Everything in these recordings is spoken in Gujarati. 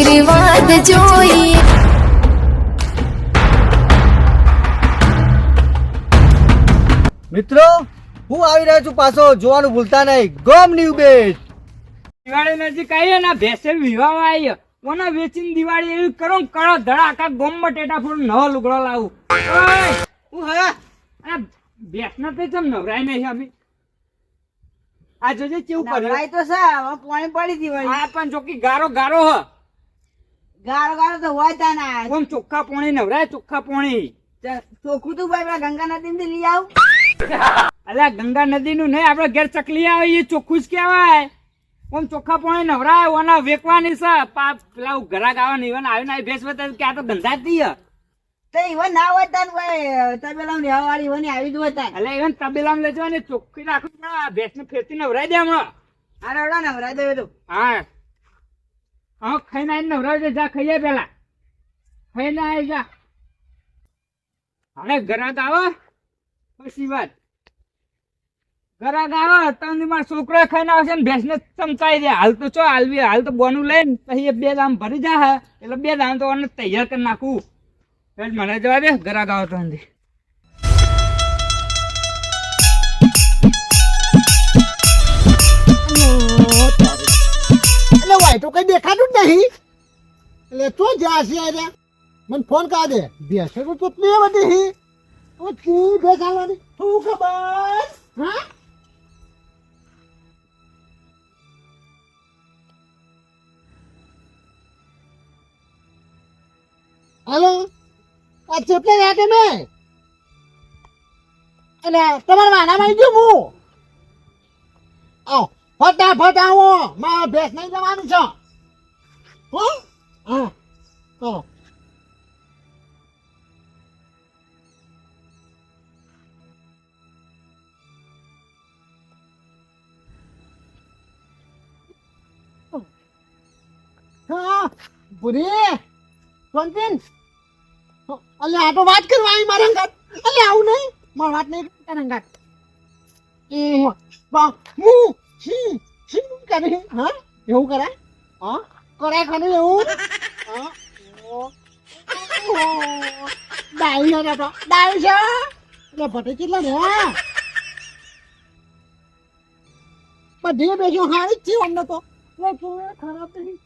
આશીર્વાદ જોઈએ મિત્રો હું આવી રહ્યો છું પાછો જોવાનું ભૂલતા નહીં. ગોમ ન્યુ બેચ. દિવાળી નજીક આવી ને ભેસે વિવાહ આવી કોના વેચીને દિવાળી એવી કરો ને કરો ધડા આખા ગોમ બટેટા ફોડ નવો લુગડો લાવું. ઓય, હું હા? આ ભેંસના તે ચમ નવરાય નહીં અમે? આ જોજે કેવું નવરાય કર્યું? તો સા હવે પાણી પડી હતી વળી આ પણ જોકી ગારો ગારો હ. ગાળો ગાળો તો હોય તા ના ઓમ ચોખ્ખા પોણી નવરાય ચોખ્ખા પોણી? ચોખ્ખું તું ભાઈ પેલા ગંગા નદી થી લઈ આવ. અલ્યા ગંગા નદી નું નહીં આપડે ઘેર ચકલી આવે એ ચોખ્ખું જ કહેવાય. ઓમ ચોખ્ખા પોણી નવરાય ઓના વેકવાની છે. પા પેલા ઘરાક આવે ને ઈવન આવીને આવી ભેંસ બતાવે કે આ તો ગંધાતી હ તો ઈવન ના હોય તાન ભાઈ તબેલા રહેવા વાળી ઈવન આવી જ હોય તાન. એટલે ઈવન તબેલામ લેજો ને ચોખ્ખી રાખવી પડે આ ફેરતી નવરાઈ દે હમણાં. આ નવરાઈ નવરાય દે તો હા. હા, ખાઈને આવીને નવરાવી દે જા, ખાઈએ પેલા. ખાઈને આવી જા. હવે ઘરાક આવે. પછી વાત. ઘરાક આવે તમને મારો છોકરો ખાઈને આવશે ને ભેંસને ચમચાઈ દે. હાલ તો ચો હાલવી હાલ તો બોનું લઈને પછી બે દામ ભરી જા એટલે બે દામ તો તૈયાર કરી નાખું. મને જવા દે, ઘરાક આવે તો એટલે તો કઈ દેખાતું જ નહીં. એટલે તો જ્યાં છે મને ફોન કર દે. બેસે તો કેટલી બધી હી ઓ કી ભેસ આવવાની શું ખબર? હા? હાલો? આ ચેપલે રાતે મેં. અને તમારા વાનામાં ગયું હું. આવો. ફટાફટ આવો. મારા ભેસ નહીં જવાનું છે. હો? હા. હા, ભૂરી. સોનતીન અલે તો વાત કરવા આવી મારા અંગાત. આવું નહીં. મારી વાત નહીં તારા અંગાત. એ બા હી હી હા? એવું કરાય હા? કરાય ખરું એવું? હા? ઓ, ઓ, ડાઈ છે તો ડાઈ છે? એટલે ભટે કેટલા રે બધી બેજો હારી જ છે અમને તો. ખરાબ નહીં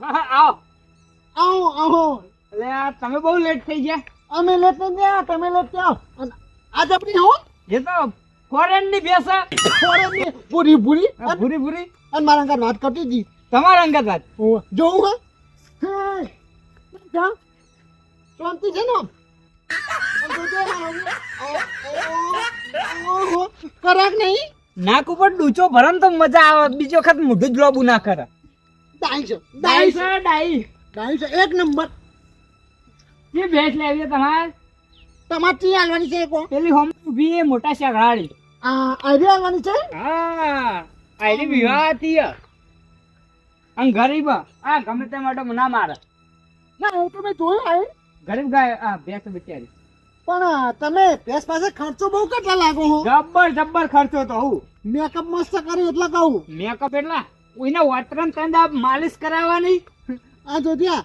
આવો. આવો આવો. એટલે આ તમે બહુ લેટ થઈ ગયા. અમે લેટ નહીં ગયા તમે લેટ જાઓ આજે આપણી હો? એ તો ફોરેનની બેસા ફોરેનની પૂરી પૂરી. પૂરી ભૂરી ભૂરી અને મારા અંગત વાત કરતી હતી. તમારા અંગત વાત. જોઉં હા શાંતિ છે ને કરાક નહીં. નાક ઉપર ડૂચો ભરન તો મજા આવે. બીજો વખત મોઢું જ લોબુ ના કરે. ડાઈ છે ડાઈ છે ડાઈ. ડાઈ છે. એક નંબર. એ ભેંસ લેવી તમારે? તમારે ટી હાલવાની છે પેલી હોમ ઊભી એ મોટા શેઘાડી આ આવવાની છે હા આઈડી વિવાહ હતી હે. અને ગરીબ આ ગમે તે માટે ના મારે ના હું તો મેં જોયું આઈ ગરીબ ગાય આ ભેંસ બિચારી પણ તમે ભેંસ પાસે ખર્ચો બહુ કેટલા લાગો હો જબ્બર જબ્બર ખર્ચો તો હું મેકઅપ મસ્ત કર્યું એટલે કહું મેકઅપ એટલા કોઈને વતરન તંદા માલિશ કરાવવાની આ જો ત્યાં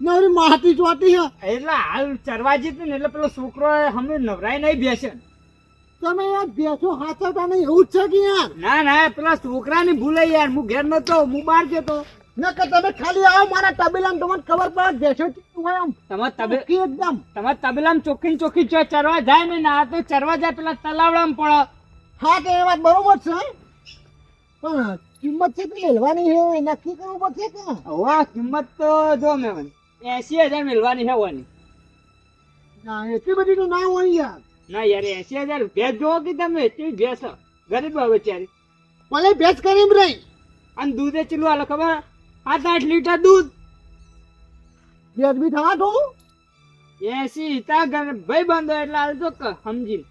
નવરી માટી ચોટી છે એટલે હાલ ચરવા જીત ને એટલે પેલો છોકરો હમે નવરાય નહીં બેસે તમે યાર બેસો હાચવતા નહીં એવું જ છે કે યાર? ના ના પેલા છોકરાની ભૂલે યાર હું ઘેર નતો હું બહાર જતો નકર તમે ખાલી આવો મારા તબેલામાં તમને ખબર પડે બેસો તમાર તબે એકદમ. તમાર તબેલામાં ચોખ્ખી ચોખ્ખી ચો ચરવા જાય ને ના તો ચરવા જાય પેલા તલાવડામાં પડે. હા તો એ વાત બરોબર છે. પણ કિંમત છે તો લેવાની છે નક્કી કરવું પડશે કે? હવે કિંમત તો જો મેં એસી હજાર મેળવાની છે વાની ના એટલી બધી તો ના હોય યાર. ના યાર એસી હજાર ભેંસ જોવો કે તમે? એટલી ભેસ ગરીબ હવે બચારી. ભલે ભેસ કરી રહી. અને દૂધે ચીલું હાલો ખબર? આઠ આઠ લીટર દૂધ. ભેજ બી થવા દો એસી તા ઘર ભાઈ બંધો એટલે હાલ તો સમજી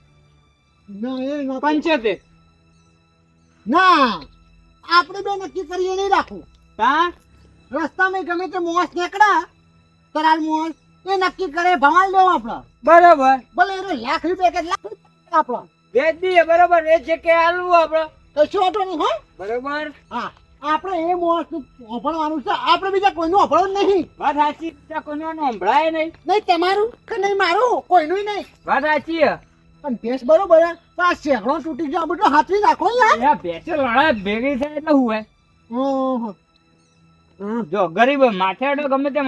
ના એ ના પંચોતેર. ના આપણે બે નક્કી કરીએ નહીં રાખવું. તા રસ્તામાં ગમે તે મોસ નીકળા કરાર મોસ એ નક્કી કરે ભવાલ દેવો આપણો બરોબર. ભલે એનો લાખ રૂપિયા કે લાખ આપણો ભેજ દઈએ બરોબર. એ છે કે હાલવું આપડે. કશું વાંધો નહીં હા? બરોબર. હા આપણે એ મોસ અભણવાનું છે. આપણે બીજા કોઈનું અભણવું નહીં. વાત સાચી. બીજા કોઈનું સંભળાય નહીં. નહીં તમારું કે નહીં મારું? કોઈનું નહીં. વાત સાચી. પણ ભેંસ બરોબર તો આ શેકડો તૂટી ગયો આ બધું હાથવી નાખો ને યાર. ભેંસે લડાઈ ભેગી થાય એટલે હું હે. જો ગરીબ માથે ગમે તેમ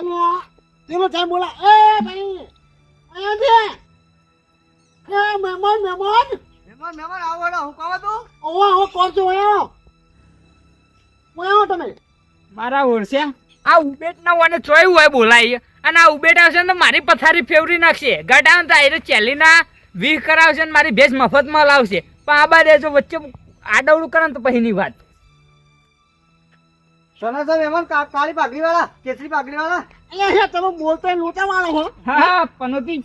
આ પેલો સાહેબ બોલા એ ભાઈ અહીંયા છે એ મહેમાન મહેમાન મહેમાન મહેમાન આવો ને હું કહો તું ઓવા ઓવા કોણ છો ઓયા ઓયા તમે મારા ઓળશે આ ઉબેટ ના વાને ચોય હોય બોલાય અને આ ઉબેટ આવશે ને તો મારી પથારી ફેવરી નાખશે ગઢાન તો એટલે ચેલીના વીહ કરાવશે ને મારી ભેંસ મફતમાં લાવશે પણ આ બાદ જો વચ્ચે આડવડું કરે ને તો પછીની વાત સોના સાહેબ એમાં કાળી પાઘડી વાળા કેસરી પાઘડી વાળા અહીંયા છે તમે બોલતા લોચા મારો હો. હા પનોતી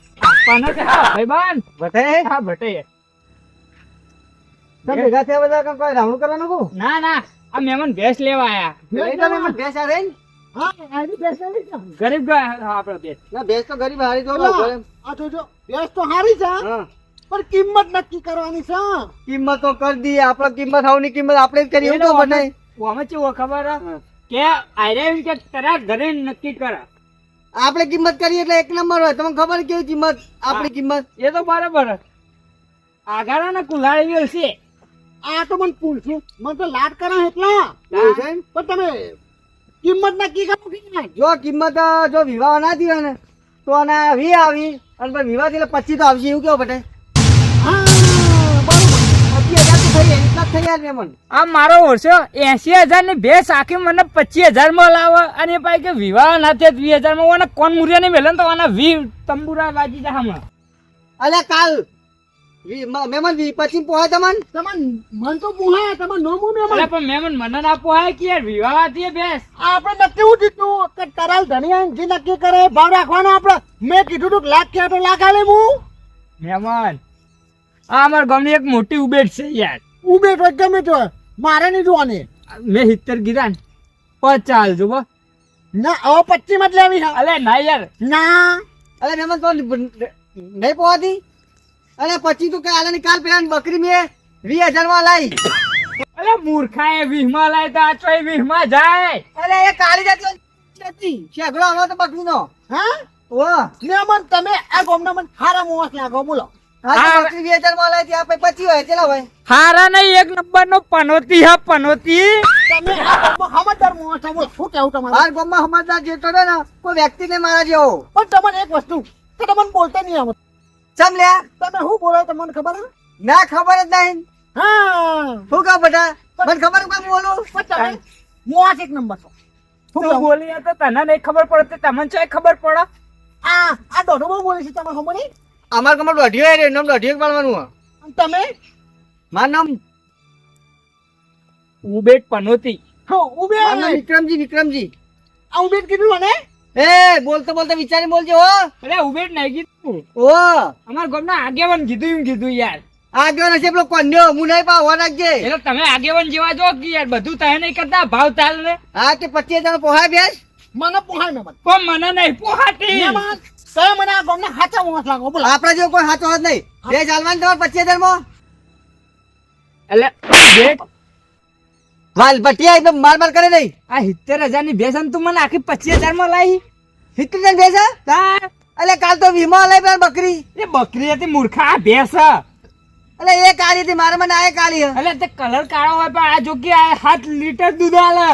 પનોતી હા ભાઈબાન ભટે? હા ભટે તમે ભેગા થયા બધા કાં કોઈ રાવણું કરવાનું કહું? ના ના આ મહેમાન ભેસ લેવા આયા. એ તો મહેમાન ભેસ આવે ને હા આની ભેંસ આવી છે. ગરીબ ગયા હા, ના ભેંસ તો ગરીબ હારી દો આ જોજો ભેંસ તો હારી છે. પણ કિંમત નક્કી કરવાની છે. કિંમત તો કરી દઈએ આપણે કિંમત આવની કિંમત આપણે જ કરીએ તો બધાય. અમે ચેવો ખબર કે આયરે કે તારા ઘરે નક્કી કરે આપણે કિંમત કરીએ એટલે એક નંબર હોય. તમને ખબર કેવી કિંમત? આપણી કિંમત? એ તો બરાબર હે. આગાડા ને કુલાળી છે આ તો મને પૂછ્યું મને તો લાડ કરે એટલા? પણ તમે કિંમત નક્કી કરો જો કિંમત જો વિવાહ ના થયો ને તો અને વી આવી. અને વિવાહથી પચીસ તો આવશે. એવું કેવું બટે હા બરોબર. પચીસ હજાર તો થઈ થઈ જાય મહેમાન આ મારો વર્ષો એસી હજારની ભેંસ આખી મને પચીસ હજારમાં લાવે. અને એ પાછી કે વિવાહ ના થયા વીસ હજારમાં ઓને કોણ મુરિયા નહીં મેલન તો આના વી તંબુરા વાજી જા હમણાં. અલે કાલ વી- મ- વી પચીસ પોહે તમને? તમાર મન તો પૂછાય તમાર નોમું ને અરે પણ મેમન મને ના પોહાય કે યાર વિવાહથી ભેંસ. આપણે નક્કી હું દીધું કે તરાલ ધનિયા જે નક્કી કરે ભાવ રાખવાનો આપણે. મેં કીધું તું કે લાખ કે તો લાખ આલે હું. મહેમાન આ અમારા ગામની એક મોટી ઉબેટ છે યાર. ઉભે તો ગમે તો મારે નહીં જોવાની. મેં સિત્તેર કીધા ને પચાસ જો બો. ના હવે પચ્ચી માં જ લેવી છે. અલે ના યાર. ના. અરે મહેમાન તો નહીં પોવાતી. અરે પછી તું કઈ આલાની કાલ પેલા બકરી મેં વીસ હજારમાં લાવી અલે મૂર્ખા એ વીહમાં લાય તો આ ચોય વીહમાં જાય. અરે એ કાળી જાતી નથી. શેગડો આવો તો બકરી નો હા? ઓ ને મન તમે આ ગોમના મન હારા મોસ લાગો બોલો. હારા નહીં એક નંબર નો પનોતી હા પનોતી. સમજદાર છો શું કેવું તમારે? બાર ગામમાં સમજદાર જેટલો ને કોઈ વ્યક્તિ ને મારા જેવો. પણ તમને એક વસ્તુ કે તમને બોલતા નહીં આવડતું. ચમ લ્યા? તમે શું બોલો તમને ખબર ના ખબર જ નહીં. હા. શું કહું બેટા? મને ખબર કોઈ બોલું? પણ તમે મોસ એક નંબર છો. તું બોલી તો તને નહીં ખબર પડે તો તમને ચોય ખબર પડે? આ આ દોઢો બહુ બોલે છે તમે ખબર નહીં? અમાર કમર દોઢિયો રે નામ દોઢિયો પાડવાનું. તમે? માર નામ ઉબેટ પનોતી. હો, મારું વિક્રમજી વિક્રમજી. આ ઉબેટ કીધું મને? એ બોલતો બોલતો વિચારી બોલજો હો. અરે ઉબેટ નહીં કીધું. ઓ અમારા ગામના આગેવાન કીધું એમ કીધું યાર. આગેવાન છે પેલો કોન્યો હું નહીં પાવ નાખજે એટલે તમે આગેવાન જેવા જો કે યાર બધું તહે નહીં કરતા ભાવ તાલ ને હા તે પચીસ હજાર પોહાય બેસ. મને પોહાય ને મને. પણ મને નહીં પોહાતી. તમે મને આ ગામના હાચા મોસ લાગો? બોલો. આપડા જેવો કોઈ હાથો જ નહીં. બે ચાલવાનું તમારે પચીસ હજારમાં? એટલે વાલ પટિયા એકદમ માર માર કરે નહીં. આ સિત્તેર હજારની ભેસન તું મને આખી પચીસ હજારમાં લાવી? સિત્તેર હજાર ભેસ? અલે કાલ તો વીમો લઈ પેલા બકરી. એ બકરી હતી મૂર્ખા આ એટલે. એ કાળી હતી મારા મને આ કાળી. એટલે તે કલર કાળો હોય પણ આ જો કે આ સાત લીટર દૂધ આલે.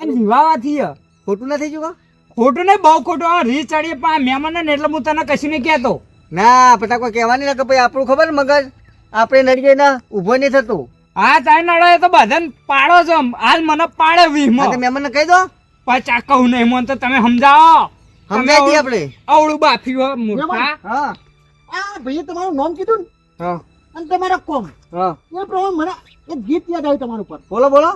અને વિવાવાથી ખોટું નથી ચૂકો ખોટું નહીં બહુ ખોટું. આ રી ચડીએ પણ આ મહેમાન ને એટલે હું તને કશું નહીં કહેતો. ના પટા કોઈ કહેવાની ના કે ભાઈ આપણું ખબર મગજ? આપણે નડીએ ના ઊભો નહીં થતું. હા તારે નડે તો બધાને પાડો છો હાલ મને પાડે હા વીમો તો મહેમાનને કહી દો. પચા કહું નહીં મને તો તમે સમજાવો. સમજાય દઈએ આપણે. અવળું બાફી મૂર્ખા હા? આ ભાઈ તમારું નામ કીધું ને? હા. અને તમારા કોમ. હા. એ પ્રમાણે મને એક ગીત યાદ આવ્યું તમારું પર બોલો બોલો.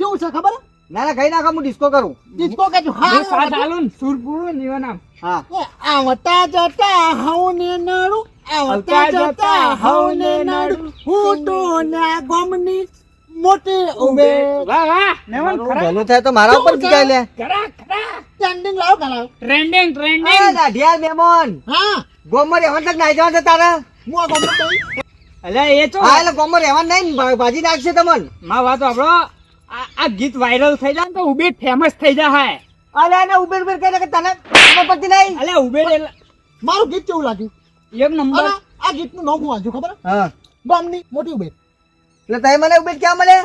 કેવું છે ખબર? ના ના કઈ નાખો હું ડિસ્કો કરું. ડિસ્કો કે જો હું સાથ હા આલું ને. સુર પૂરું નામ. હા. આવતા જતા હવને નડું આવતા જતા હવને નડું હું તો ના ગમની મોટી ઉમે વાહ વાહ. નેવન ખરા? ભલું થાય તો મારા ઉપર કી લે. ખરા ખરા. ટ્રેન્ડિંગ લાવ ગલા ટ્રેન્ડિંગ ટ્રેન્ડિંગ આ દાઢિયા મેમોન. હા. ગોમર એવન તક નાઈ જવા છે તારે. હું આ કઈ? એટલે એ તો હા એટલે ગોમર એવન નહીં ને ભાજી નાખશે તમને. માં વાતો આપણો આ આ ગીત વાયરલ થઈ જાય તો ઉબેર ફેમસ થઈ જાય. અલે એને ઉબેર ઉબેર કહે કે તને ખબર પડતી નહીં? અલે ઉબેર મારું ગીત કેવું લાગ્યું? એક નંબર. આ ગીતનું નામ હું વાંચ્યું ખબર? હા. ગામની મોટી ઉભેર એટલે તમે મને ઉબેર ક્યાં મળે?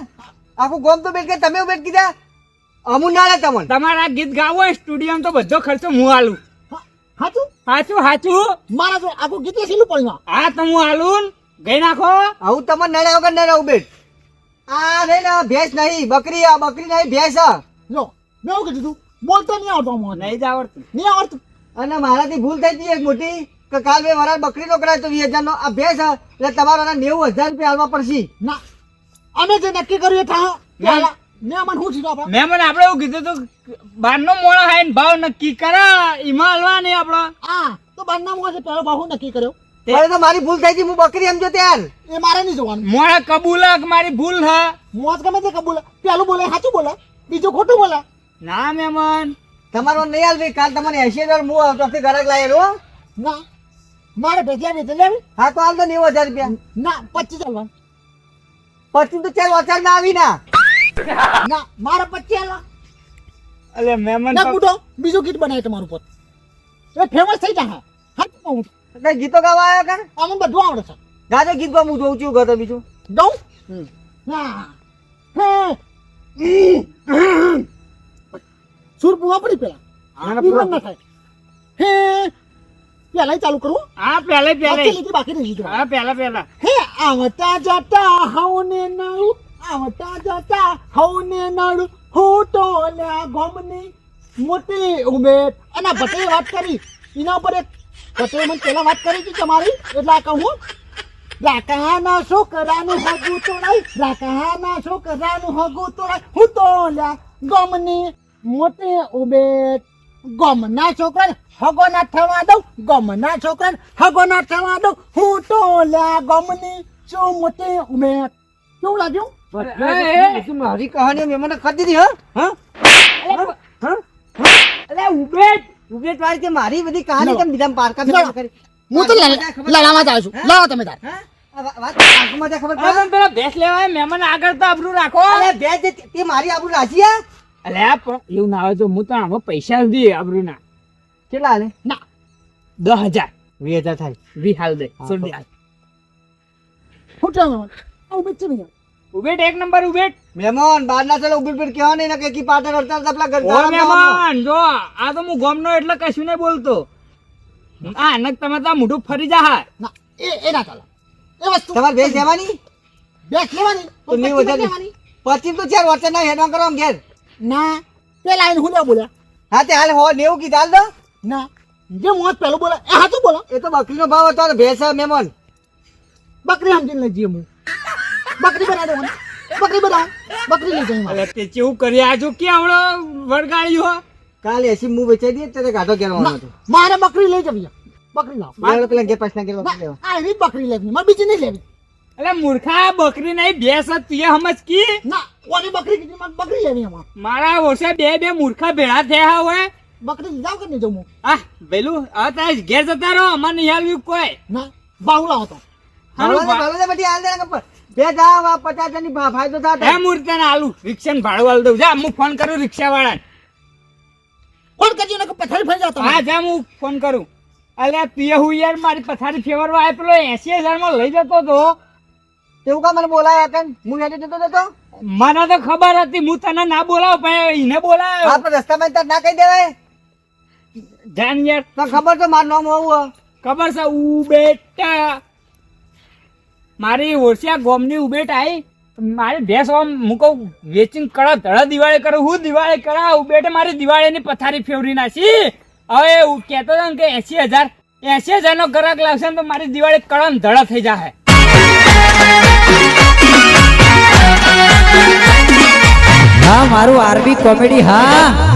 આખું ગોમ તો ઉબેર કે તમે ઉબેર કીધા? અમુન ના તમને. તમારા ગીત ગાવો હોય સ્ટુડિયો તો બધો ખર્ચો હું હાલું હાચું? હાચું સાચું મારા આખું ગીત લખેલું પણ હા તો હું હાલું ને. ગઈ નાખો. આવું તમને નડે વગર નડે ઉબેર. આ રે ને ભેંસ નહીં બકરી આ બકરી નહીં ભેંસ. જો મેં એવું કીધું તું? બોલતો નહીં આવતો મને નહીં જ આવડતું. નહીં આવડતું? અને મારાથી ભૂલ થઈ હતી એક મોટી કે કાલ બે વરાળ બકરી નો કરાય તો વીસ હજાર નો આ ભેંસ. એટલે તમારા નેવું હજાર રૂપિયા હાલવા પડશે. ના અમે જે નક્કી કર્યું એ થા. પહેલા મેં મને શું આપણે? મેં મને આપણે એવું કીધું તું બારનો મોણો હાઈને ભાવ નક્કી કરા એમાં હલવા નહીં આપણો. આ તો બારના મોં પહેલો હું નક્કી કર્યો? અરે તો મારી ભૂલ થઈ હતી હું બકરી સમજો ત્યાર એ મારે નહીં જોવાનું. મોળે કબૂલક મારી ભૂલ હ. મોત ગમે તે કબૂલ. પેલું બોલે સાચું બોલે. બીજું ખોટું બોલે. ના મેમન. તમારો નહીં હાલવી કાલ તમને એસી હજાર હું આવતો ઘરાક લાવેલો હો. ના. મારે ભેજ્યા વેચે લેવી? હા તો હાલ તો નેવું હજાર રૂપિયા. ના પચીસ હજાર પછી તો ચાર વચાર ના આવી ના. ના મારે પચીસ આલવા અલે મેમન ના બુડો બીજું ગીત બનાય તમારું પોત એ ફેમસ થઈ જાય હાચું કહું છું. ગીતો ગાવા આવ્યા કે? આમાં બધું આવડે છે. ગાજો ગીત ગાવા હું જોઉં છું ગતો બીજું. દઉં. સુર પૂવા પડી પેલા. ના, ના, પૂરા. ના થાય. હે પેલા ચાલુ કરું? હા પહેલા બાકી બાકી નહીં લીધું હા પહેલા પેલા. હે આવતા જતા હવને નાડું આવતા જતા હવને નાડું હું તો ગોમની મોટી ઉમેર. અને પટેલે વાત કરી એના ઉપર એક પટેલે મને પેલા વાત કરી હતી તમારી? એટલે આ કહું રાકાના છોકરાનું હગું તોડાય રાકાના છોકરાનું હગું તોડાય હું તો લ્યા ગમની મોટી ગમના છોકરાને હગો ના થવા દઉં ગમના છોકરાને હગો ના થવા દઉં. હું તો લ્યા ગમની શું મોટી ઉમેદ કેવું લાગ્યું? મારી કહાની મેં મને ખાધી દીધી હા? હા? હા? અલે ઉબેટ ઉભેટ વાળી તે મારી બધી કહાની તમે બીજા પારકા કરી હું તો લડાવા જાઉં છું. લડો તમે તાર. હા? આ વા- વાત પારકામાં ત્યાં ખબર અરે પડે? પણ પેલા ભેંસ લેવાય મહેમાન આગળ તો આબરૂ રાખો. અરે બે જે તે મારી આબરૂ રાજી હે? અલે આ પણ એવું ના આવે હું તો પૈસા દે આબરૂ ના કેટલા ના. દસ હજાર. વીસ હજાર થાય. વી હાલ દે. શું ઉબેટ એક નંબર ઉબેટ મહેમાન બાર ના ચાલો ઊભી પીડ કેવા નહીં ને કે કી પાટણ અડતા અડતા કરતા ઓ મહેમાન જો આ તો હું ગોમનો એટલે કશું નહીં બોલતો. આ નક તમે તો મોઢું ફરી જા હા ના એ એ ના ચાલે. એ વસ્તુ તમારે ભેંસ લેવાની? બેસ લેવાની. તો નહીં. લેવાની. પછી તો ચાર વર્ષે ના હેડવા કરો આમ ઘેર. ના પેલા એને હું બોલ્યા હા તે હાલ હો નેવું કીધા હાલ તો. ના જે મોત પેલું બોલે એ હાચું બોલો? એ તો બકરીનો ભાવ હતો ને ભેંસ હે મહેમાન. બકરી સમજીને લઈ જઈએ હું. બકરી બનાવી દેવાની બકરી બનાવો બકરી લઈ જઈ મારે. અરે તે ચેવું કરી આ જો કે આવડો વળગાડ્યું કાલે એસી હું વેચાઈ દઈએ ત્યારે ગાઢો ઘેરવાનો ના, હતો મારે બકરી લઈ જવી બકરી લાવ મારે પેલા ઘેર પાછના ઘેર ના, બકરી લેવા. આ એવી બકરી લેવી મારે બીજી નહીં લેવી એટલે મૂર્ખા બકરી નહીં ભેંસ જ તું સમજ કી ના ઓની બકરી કીધી મને બકરી લેવી અમાર મારા વર્ષે બે બે મૂર્ખા ભેળા થયા હોય બકરી લીધા કે નહીં જમું આ પેલું હવે તારે ઘેર જતા રહો અમારે નહીં આવ્યું કોઈ ના બાહુ હતો હાલો દે, દે બધી હાલ દે ને કપર. બે જા વા પચાસ હજારની ફાયદો થાય હે મૂર્તિ ને આલુ રિક્ષા ભાડું આલ દઉં. જા હું ફોન કરું રિક્ષા વાળા ફોન કરજો? ને પથારી ફરી જાવ હા જા હું ફોન કરું. અલ્યા તું હું યાર મારી પથારી ફેવરવા આવે પેલો એસી હજારમાં લઈ જતો તો. તેવું કા મને બોલાયા કન હું હેડે જતો જતો? મને તો ખબર હતી હું તને ના બોલાવ પણ એને બોલાવ્યો આપણે રસ્તામાં તાર ના કહી દેવાય. જાન યાર. તો ખબર તો મારું નામ હોવું ખબર છે ઉબેટા મારી ઓળશિયા ગોમની ઉબેટ આવી મારી ભેંસ આમ હું કહું, વેચીને કળા ધડા દિવાળી કરું, હું દિવાળી કરા ઉબેટે મારી દિવાળીની પથારી ફેવરી નાખી. હવે હું કહેતો હતો કે એસી હજાર એસી હજાર નો ગ્રાહક લાવશે ને તો મારી દિવાળી કળમ ધડા થઈ જાય હા, મારું આરબી કોમેડી, હા.